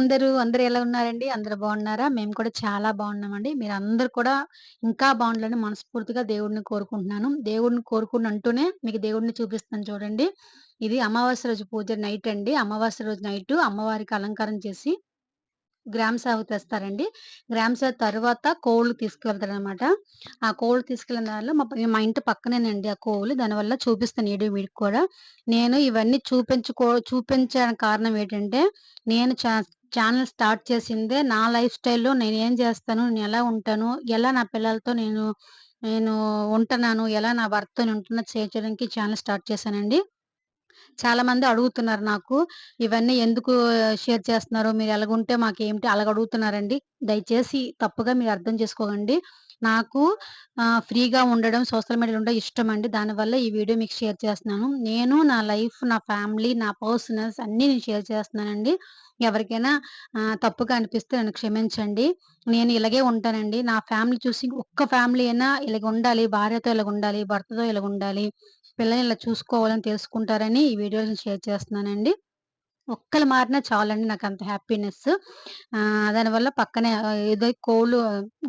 అందరూ. అందరు ఎలా ఉన్నారండి? అందరు బాగున్నారా? మేము కూడా చాలా బాగున్నామండి. అందరు కూడా ఇంకా బాగుండాలని మనస్ఫూర్తిగా దేవుడిని కోరుకుంటున్నాను. దేవుడిని కోరుకుని అంటూనే మీకు దేవుడిని చూపిస్తాను చూడండి. ఇది అమావాస్య రోజు పూజ నైట్ అండి. అమావాస్య రోజు నైట్ అమ్మవారికి అలంకారం చేసి గ్రామ సాగు తెస్తారండి. గ్రామ సేవ తర్వాత కోళ్ళు తీసుకువెళ్తారనమాట. ఆ కోళ్ళు తీసుకెళ్ళిన దానిలో మా మా ఇంటి పక్కనేనండి ఆ కోళ్ళు దానివల్ల చూపిస్తాను ఏడు వీడికి కూడా. నేను ఇవన్నీ చూపించుకో చూపించడానికి కారణం ఏంటంటే, నేను చా ఛానల్ స్టార్ట్ చేసిందే నా లైఫ్ స్టైల్‌లో నేను ఏం చేస్తాను, నేను ఎలా ఉంటాను, ఎలా నా పిల్లలతో నేను నేను ఉంటున్నాను, ఎలా నా భర్తతోని ఉంటున్నా చేయడానికి ఛానల్ స్టార్ట్ చేశానండి. చాలామంది అడుగుతున్నారు నాకు. ఇవన్నీ ఎందుకు షేర్ చేస్తున్నారు? మీరు ఎలాగుంటే మాకేమిటి? అలాగ అడుగుతున్నారండి. దయచేసి తప్పుగా మీరు అర్థం చేసుకోకండి. నాకు ఫ్రీగా ఉండడం, సోషల్ మీడియాలో ఉండడం అండి దానివల్ల ఈ వీడియో మీకు షేర్ చేస్తున్నాను. నేను నా లైఫ్, నా ఫ్యామిలీ, నా పర్సనల్స్ అన్నీ నేను షేర్ చేస్తున్నానండి. ఎవరికైనా తప్పుగా అనిపిస్తే నన్ను క్షమించండి. నేను ఇలాగే ఉంటానండి. నా ఫ్యామిలీ చూసి ఒక్క ఫ్యామిలీ అయినా ఇలాగ ఉండాలి భార్యతో ఇలాగ ఉండాలి భర్తతో ఇలాగ ఉండాలి పిల్లల్ని ఇలా చూసుకోవాలని తెలుసుకుంటారని ఈ వీడియోని షేర్ చేస్తున్నానండి. ఒక్కలు మారినా చాలండి నాకు అంత హ్యాపీనెస్. దానివల్ల పక్కనే ఏదో కోళ్ళు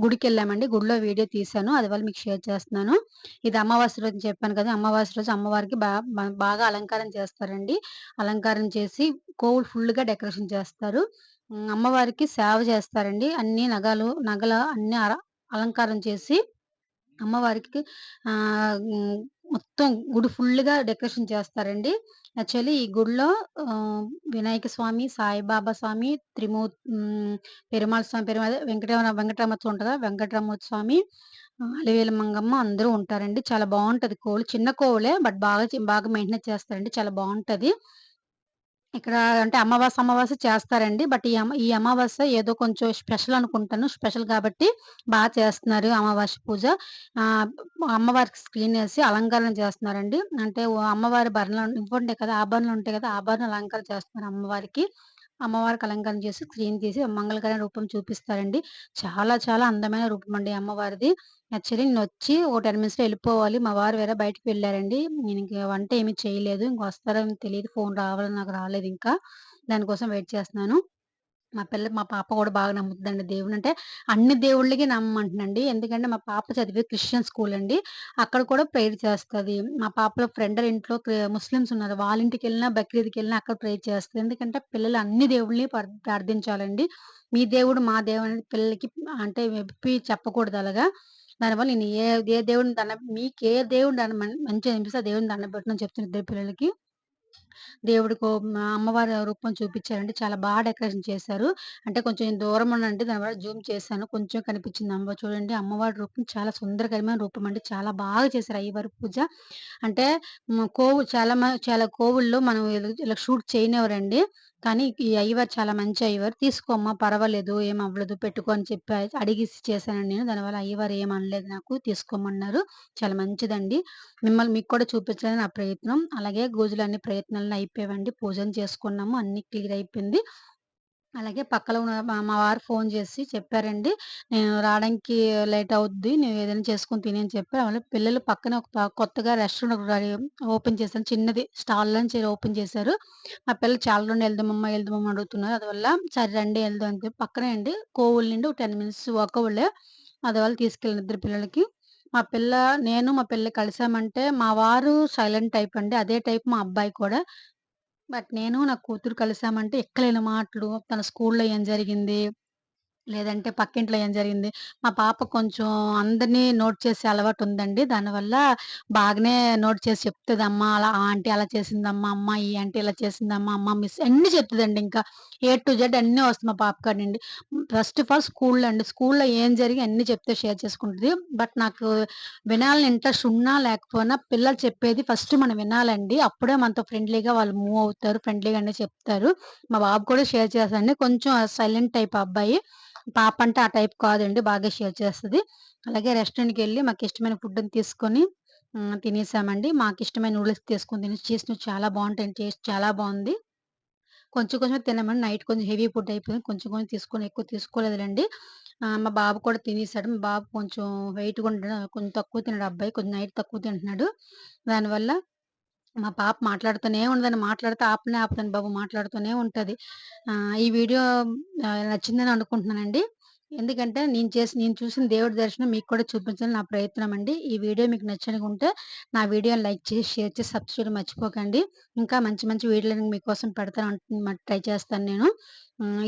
గుడికెళ్ళామండి. గుడిలో వీడియో తీశాను. అది వల్ల మీకు షేర్ చేస్తున్నాను. ఇది అమావాస్య రోజు చెప్పాను కదా! అమావాస్య రోజు అమ్మవారికి బాగా బాగా అలంకారం చేస్తారండి. అలంకారం చేసి కోవులు ఫుల్‌గా డెకరేషన్ చేస్తారు. అమ్మవారికి సేవ చేస్తారండి. అన్ని నగలు నగల అన్ని అలంకారం చేసి అమ్మవారికి మొత్తం గుడి ఫుల్‌గా డెకరేషన్ చేస్తారండి. యాక్చువల్లీ ఈ గుడిలో వినాయక స్వామి, సాయిబాబా స్వామి, త్రిమూ పెరుమాళ స్వామి పెరుమ అదే వెంకటరమణ వెంకటరమణ ఉంటదా వెంకటరమణ స్వామి, అలివేల మంగమ్మ అందరూ ఉంటారండి. చాలా బాగుంటుంది కోవులు. చిన్న కోవులే బట్ బాగా బాగా మెయింటెనెన్స్ చేస్తారండి. చాలా బాగుంటుంది ఇక్కడ అంటే అమావాస్య, అమావాస్య చేస్తారండి. బట్ ఈ ఈ అమావాస్య ఏదో కొంచెం స్పెషల్ అనుకుంటాను. స్పెషల్ కాబట్టి బాగా చేస్తున్నారు అమావాస్య పూజ. అమ్మవారికి స్క్రీన్ వేసి అలంకరణ చేస్తున్నారండి. అంటే అమ్మవారి భరణాలు ఇవ్వండి కదా! ఆభరణాలు ఉంటాయి కదా! ఆభరణ అలంకరణ చేస్తున్నారు అమ్మవారికి. అమ్మవారికి అలంకరణ చేసి స్క్రీన్ తీసి మంగళకరమైన రూపం చూపిస్తారండి. చాలా చాలా అందమైన రూపం అండి అమ్మవారిది. యాక్చువల్లీ నేనొచ్చి ఓ 10 మినిట్స్‌లో వెళ్ళిపోవాలి మా వారు వేరే బయటికి వెళ్ళారండి నేను వంట ఏమి చేయలేదు. ఇంక వస్తారో తెలియదు ఫోన్ రావాలని నాకు రాలేదు ఇంకా దానికోసం వెయిట్ చేస్తున్నాను. మా పిల్ల మా పాప కూడా బాగా నమ్ముతుందండి దేవుడు అంటే అన్ని దేవుళ్ళకి నమ్మంటుందండి ఎందుకంటే మా పాప చదివే క్రిస్టియన్ స్కూల్ అండి. అక్కడ కూడా ప్రేయర్ చేస్తుంది మా పాపల ఫ్రెండ్ ఇంట్లో ముస్లిమ్స్ ఉన్నారు. వాళ్ళ ఇంటికి వెళ్ళినా బక్రీద్కి వెళ్ళినా అక్కడ ప్రేయర్ చేస్తుంది ఎందుకంటే పిల్లలు అన్ని దేవుళ్ళని ప్రార్థించాలండి. మీ దేవుడు, మా దేవుడు పిల్లలకి అంటే చెప్పకూడదు అలాగా. దానివల్ల నేను ఏ ఏ దేవుడిని దండ మీకు ఏ దేవుడు దండ మంచి మంచిగా అనిపిస్తే ఆ దేవుడిని దండ పెట్టమని ఇద్దరు పిల్లలకి. దేవుడికి అమ్మవారి రూపం చూపించారంటే చాలా బాగా డెకరేషన్ చేశారు. అంటే కొంచెం దూరం ఉండండి దానివల్ల జూమ్ చేశాను. కొంచెం కనిపించింది అమ్మ చూడండి అమ్మవారి రూపం చాలా సుందరకరమైన రూపం అంటే చాలా బాగా చేశారు అయ్యవారి పూజ. అంటే కోవు చాలా మ చాలా కోవుల్లో మనం ఇలా ఇలా షూట్ చేయనివ్వరండి. కానీ ఈ ఐవర్ చాలా మంచి ఐవర్ తీసుకోమ్మా పర్వాలేదు. ఏం అవ్వలేదు పెట్టుకో" అని చెప్పి అడిగేసి చేశాను నేను. దానివల్ల అయ్యవారు ఏం అనలేదు నాకు. తీసుకోమన్నారు. చాలా మంచిదండి. మిమ్మల్ని మీకు కూడా చూపించాలని నా ప్రయత్నం. అలాగే పూజలన్ని ప్రయత్నాలను అయిపోయావండి. పూజలు చేసుకున్నాము. అన్ని క్లియర్ అయిపోయింది. అలాగే పక్కలో ఉన్న మా మా వారు ఫోన్ చేసి చెప్పారండి. "నేను రావడానికి లేట్ అవుద్ది. నువ్వేదైనా చేసుకొని తిని అని చెప్పారు. అలాగే పిల్లలు పక్కన ఒక ప కొత్తగా రెస్టారెంట్ ఒకటి రెడీ ఓపెన్ చేశాను. చిన్నది స్టాల్ లాంచి ఓపెన్ చేశారు. మా పిల్లలు చాలా రెండు "ఎళ్దామమ్మా, ఎళ్దామమ్మా" అడుగుతున్నారు. అందువల్ల సరే రండి ఎళ్దాం అని చెప్పి పక్కనే అండి కోవుల నుండి ఒక 10 మినిట్స్ వాకబులే. అందువల్ల తీసుకెళ్ళాను ఇద్దరు పిల్లలకి. మా పిల్ల నేను మా పిల్ల కలిసామంటే మా వారు సైలెంట్ టైప్ అండి. అదే టైప్ మా అబ్బాయి కూడా. బట్ నేను నా కూతురు కలిసామంటే ఎక్కలేని మాటలు, తన స్కూల్‌లో ఏం జరిగింది, లేదంటే పక్కింట్లో ఏం జరిగింది. మా పాప కొంచెం అందరిని నోట్ చేసే అలవాటు ఉందండి దానివల్ల బాగానే నోట్ చేసి చెప్తుంది అమ్మ అలా ఆ ఆంటీ అలా చేసిందమ్మా, అమ్మ ఈ ఆంటీ ఇలా చేసిందమ్మా, అమ్మ మిస్ అన్ని చెప్తుందండి ఇంకా. ఏ టు జెడ్ అన్నీ వస్తుంది మా పాప కాడ నుండి. ఫస్ట్ ఆఫ్ ఆల్ స్కూల్‌లో అండి. స్కూల్‌లో ఏం జరిగి అన్ని చెప్తే షేర్ చేసుకుంటుంది బట్ నాకు వినాలని ఇంట్రెస్ట్ ఉన్నా లేకపోయినా పిల్లలు చెప్పేది ఫస్ట్ మనం వినాలండి. అప్పుడే మనతో ఫ్రెండ్లీగా వాళ్ళు మూవ్ అవుతారు. ఫ్రెండ్లీగా చెప్తారు. మా బాబు కూడా షేర్ చేస్తాడండి. కొంచెం సైలెంట్ టైప్ అబ్బాయి. పాప అంటే ఆ టైప్ కాదండి. బాగా షేర్ చేస్తుంది అలాగే రెస్టారెంట్కి వెళ్ళి మాకు ఇష్టమైన ఫుడ్ ఫుడ్‌ని తీసుకొని తినేసామండి మాకు ఇష్టమైన నూడిల్స్ తీసుకొని తినేసి చేసిన చాలా బాగుంటాయి టేస్ట్ చాలా బాగుంది కొంచెం కొంచెం తినమని నైట్ కొంచెం హెవీ ఫుడ్ అయిపోయింది. కొంచెం కొంచెం తీసుకొని ఎక్కువ తీసుకోలేదులేండి మా బాబు కూడా తినేసాడు. మా బాబు కొంచెం వెయిట్‌గా ఉండడం కొంచెం తక్కువ తిన్నాడు అబ్బాయి. కొంచెం నైట్ తక్కువ తింటున్నాడు. దానివల్ల మా పాప మాట్లాడుతూనే ఉండదని మాట్లాడితే ఆపనే ఆపదండి బాబు మాట్లాడుతూనే ఉంటుంది ఈ వీడియో నచ్చిందని అనుకుంటున్నానండి. ఎందుకంటే నేను చేసి నేను చూసిన దేవుడి దర్శనం మీకు కూడా చూపించాలని నా ప్రయత్నం అండి. ఈ వీడియో మీకు నచ్చనుకుంటే నా వీడియోని లైక్ చేసి, షేర్ చేసి, సబ్స్క్రైబ్ మర్చిపోకండి. ఇంకా మంచి మంచి వీడియోలను మీకోసం పెడతాను ట్రై చేస్తాను నేను.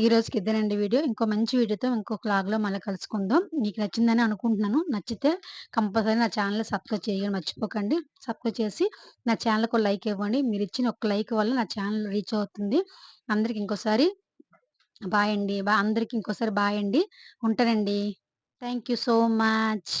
ఈ రోజుకి ఇద్దరండి వీడియో. ఇంకో మంచి వీడియోతో ఇంకో లాగ్లో మళ్ళీ కలుసుకుందాం. మీకు నచ్చిందని అనుకుంటున్నాను. నచ్చితే కంపల్సరీ నా ఛానల్ సబ్స్క్రైబ్ చేయడం మర్చిపోకండి. సబ్స్క్రైబ్ చేసి నా ఛానెల్‌కి ఒక లైక్ ఇవ్వండి. మీరు ఇచ్చిన ఒక లైక్ వల్ల నా ఛానల్ రీచ్ అవుతుంది. అందరికి ఇంకోసారి బాయ్ అండి. బా అందరికి ఇంకోసారి బాయ్ అండి. ఉంటానండి. Thank you so much.